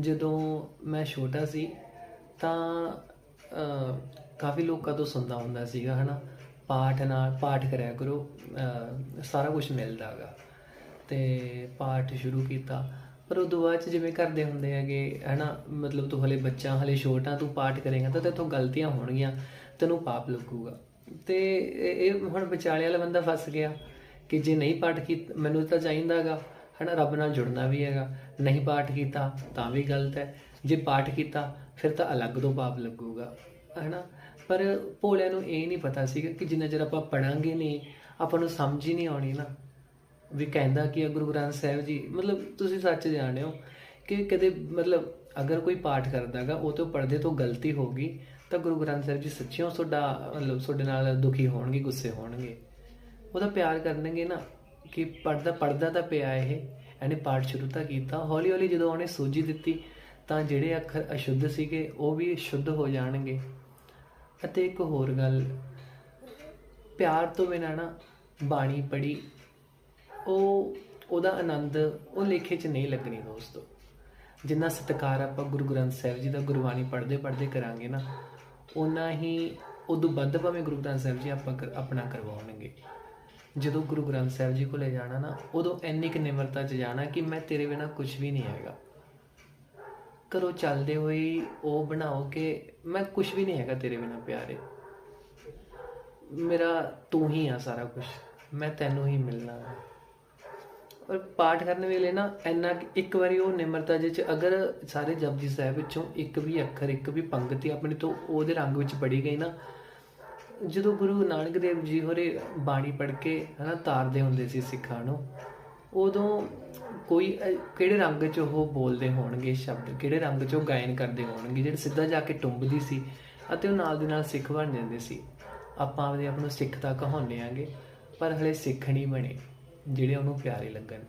ਜਦੋਂ ਮੈਂ ਛੋਟਾ ਸੀ ਤਾਂ ਕਾਫੀ ਲੋਕਾਂ ਤੋਂ ਸੁਣਦਾ ਹੁੰਦਾ ਸੀਗਾ ਹਨਾ। ਪਾਠ ਨਾਲ ਪਾਠ ਕਰਿਆ ਕਰੋ ਅ, ਸਾਰਾ ਕੁਝ ਮਿਲਦਾਗਾ ਤੇ ਪਾਠ ਸ਼ੁਰੂ ਕੀਤਾ ਪਰ ਉਦੋਂ ਬਾਅਦ 'ਚ ਜਿਵੇਂ ਕਰਦੇ ਹੁੰਦੇ ਹੈਗੇ ਹਨਾ ਮਤਲਬ ਤੂੰ ਹਲੇ ਬੱਚਾ ਹਲੇ ਛੋਟਾ ਤੂੰ ਪਾਠ ਕਰੇਗਾ ਤਾਂ ਤੇਥੋਂ ਗਲਤੀਆਂ ਹੋਣਗੀਆਂ ਤੈਨੂੰ ਪਾਪ ਲੱਗੂਗਾ। ਤੇ ਇਹ ਹੁਣ ਵਿਚਾਲੇ ਵਾਲਾ ਬੰਦਾ ਫਸ ਗਿਆ ਕਿ ਜੇ ਨਹੀਂ ਪਾਠ ਕੀ ਮੈਨੂੰ ਤਾਂ ਚਾਹੀਦਾਗਾ ਹਨਾ, ਰੱਬ ਨਾਲ ਜੁੜਨਾ ਵੀ ਹੈਗਾ। ਨਹੀਂ ਪਾਠ ਕੀਤਾ ਤਾਂ ਵੀ ਗਲਤ ਹੈ। ਜੇ ਪਾਠ ਕੀਤਾ, ਫਿਰ ਤਾਂ ਅਲੱਗ ਤੋਂ ਪਾਪ ਲੱਗੂਗਾ, ਹਨਾ। ਪਰ ਭੋਲਿਆਂ ਨੂੰ ਇਹ ਨਹੀਂ ਪਤਾ ਸੀਗਾ ਕਿ ਜਿੰਨਾ ਚਿਰ ਆਪਾਂ ਪੜਾਂਗੇ ਨਹੀਂ, ਆਪਾਂ ਨੂੰ ਸਮਝ ਹੀ ਨਹੀਂ ਆਉਣੀ ਨਾ। ਵੀ ਕਹਿੰਦਾ ਕਿ ਗੁਰੂ ਗ੍ਰੰਥ ਸਾਹਿਬ ਜੀ? ਮਤਲਬ ਤੁਸੀਂ ਸੱਚ ਜਾਣਦੇ ਹੋ ਕਿ ਕਦੇ ਮਤਲਬ ਅਗਰ ਕੋਈ ਪਾਠ ਕਰਦਾਗਾ, ਉਹ ਤੋਂ ਪੜਦੇ ਤੋਂ ਗਲਤੀ ਹੋ ਗਈ, ਤਾਂ ਗੁਰੂ ਗ੍ਰੰਥ ਸਾਹਿਬ ਜੀ ਸੱਚਿਓ ਤੁਹਾਡਾ, ਮਤਲਬ ਤੁਹਾਡੇ ਨਾਲ ਦੁਖੀ ਹੋਣਗੇ, ਗੁੱਸੇ ਹੋਣਗੇ। ਉਹਦਾ ਪਿਆਰ ਕਰਨਗੇ ਨਾ। ਕਿ ਪੜਦਾ ਪੜਦਾ ਤਾਂ ਪਿਆ ਇਹ, ਇਹਨੇ ਪਾਠ ਸ਼ੁਰੂ ਤਾਂ ਕੀਤਾ। ਹੌਲੀ ਹੌਲੀ ਜਦੋਂ ਉਹਨੇ ਸੂਝੀ ਦਿੱਤੀ, ਤਾਂ ਜਿਹੜੇ ਅੱਖਰ ਅਸ਼ੁੱਧ ਸੀਗੇ, ਉਹ ਵੀ ਸ਼ੁੱਧ ਹੋ ਜਾਣਗੇ। ਅਤੇ ਇੱਕ ਹੋਰ ਗੱਲ, ਪਿਆਰ ਤੋਂ ਬਿਨਾਂ ਨਾ ਬਾਣੀ ਪੜੀ ਉਹ, ਉਹਦਾ ਆਨੰਦ ਉਹ ਲੇਖੇ 'ਚ ਨਹੀਂ ਲੱਗਣੀ ਦੋਸਤੋ। ਜਿੰਨਾ ਸਤਿਕਾਰ ਆਪਾਂ ਗੁਰੂ ਗ੍ਰੰਥ ਸਾਹਿਬ ਜੀ ਦਾ ਗੁਰਬਾਣੀ ਪੜ੍ਹਦੇ ਪੜ੍ਹਦੇ ਕਰਾਂਗੇ ਨਾ ਉਨਾ ਹੀ, ਉਦੋਂ ਵੱਧ ਭਾਵੇਂ ਗੁਰੂ ਗ੍ਰੰਥ ਸਾਹਿਬ ਜੀ ਆਪਾਂ ਕਰ- ਆਪਣਾ ਕਰਵਾਉਣਗੇ। ਜਦੋਂ ਗੁਰੂ ਗ੍ਰੰਥ ਸਾਹਿਬ ਜੀ ਕੋਲੇ ਜਾਣਾ ਨਾ, ਉਦੋਂ ਇੰਨੀ ਕੁ ਨਿਮਰਤਾ 'ਚ ਜਾਣਾ ਕਿ ਮੈਂ ਤੇਰੇ ਬਿਨਾ ਕੁਝ ਵੀ ਨਹੀਂ ਹੈਗਾ। ਘਰੋਂ ਚੱਲਦੇ ਹੋਏ ਉਹ ਬਣਾਓ ਕਿ ਮੈਂ ਕੁਝ ਵੀ ਨਹੀਂ ਹੈਗਾ ਤੇਰੇ ਬਿਨਾ ਪਿਆਰੇ। ਮੇਰਾ ਤੂੰ ਹੀ ਆ ਸਾਰਾ ਕੁਝ, ਮੈਂ ਤੈਨੂੰ ਹੀ ਮਿਲਣਾ। ਹੈ ਔਰ ਪਾਠ ਕਰਨ ਵੇਲੇ ਨਾ ਇੰਨਾ ਕੁ- ਇੱਕ ਵਾਰੀ ਉਹ ਨਿਮਰਤਾ ਜਿਹੇ ਚ ਅਗਰ ਸਾਰੇ ਜਪਜੀ ਸਾਹਿਬ ਵਿੱਚੋਂ ਇੱਕ ਵੀ ਅੱਖਰ, ਇੱਕ ਵੀ ਪੰਕਤੀ ਆਪਣੀ ਤੋਂ ਉਹਦੇ ਰੰਗ ਵਿੱਚ ਪੜੀ ਗਈ ਨਾ ਜਦੋਂ ਗੁਰੂ ਨਾਨਕ ਦੇਵ ਜੀ ਹੋਰੇ ਬਾਣੀ ਪੜ੍ਹ ਕੇ, ਹਨਾ, ਤਾਰਦੇ ਹੁੰਦੇ ਸੀ ਸਿੱਖਾਂ ਨੂੰ, ਉਦੋਂ ਕੋਈ ਕਿਹੜੇ ਰੰਗ 'ਚ ਉਹ ਬੋਲਦੇ ਹੋਣਗੇ, ਸ਼ਬਦ ਕਿਹੜੇ ਰੰਗ 'ਚ ਉਹ ਗਾਇਨ ਕਰਦੇ ਹੋਣਗੇ, ਜਿਹੜੇ ਸਿੱਧਾ ਜਾ ਕੇ ਟੁੰਬਦੀ ਸੀ ਅਤੇ ਉਹ ਨਾਲ ਦੀ ਨਾਲ ਸਿੱਖ ਬਣ ਜਾਂਦੇ ਸੀ। ਆਪਾਂ ਆਪਦੇ ਆਪ ਨੂੰ ਸਿੱਖ ਤਾਂ ਕਹਾਉਂਦੇ ਆਂਗੇ, ਪਰ ਹਲੇ ਸਿੱਖ ਨਹੀਂ ਬਣੇ, ਜਿਹੜੇ ਉਹਨੂੰ ਪਿਆਰੇ ਲੱਗਣ।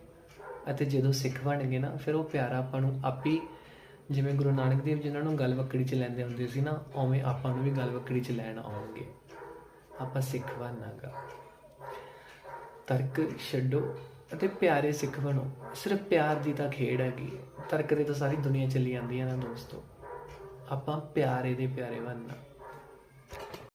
ਅਤੇ ਜਦੋਂ ਸਿੱਖ ਬਣ ਗਏ ਨਾ, ਫਿਰ ਉਹ ਪਿਆਰਾ ਆਪਾਂ ਨੂੰ ਆਪੀ ਜਿਵੇਂ ਗੁਰੂ ਨਾਨਕ ਦੇਵ ਜੀ ਉਹਨਾਂ ਨੂੰ ਗੱਲ ਵਕੜੀ 'ਚ ਲੈਂਦੇ ਹੁੰਦੇ ਸੀ ਨਾ, ਉਵੇਂ ਆਪਾਂ ਨੂੰ ਵੀ ਗੱਲ ਵਕੜੀ 'ਚ ਲੈਣ ਆਉਣਗੇ। ਆਪਾਂ ਸਿੱਖ ਬਣਾਗਾ। ਤਰਕ ਛੱਡੋ ਅਤੇ ਪਿਆਰੇ ਸਿੱਖ ਬਣੋ। ਸਿਰਫ ਪਿਆਰ ਦੀ ਤਾਂ ਖੇਡ ਹੈਗੀ। ਤਰਕ ਦੇ ਤਾਂ ਸਾਰੀ ਦੁਨੀਆ ਚੱਲੀ ਜਾਂਦੀ ਹੈ ਨਾ ਦੋਸਤੋ। ਆਪਾਂ ਪਿਆਰੇ ਦੇ ਪਿਆਰੇ ਬਣਨਾ।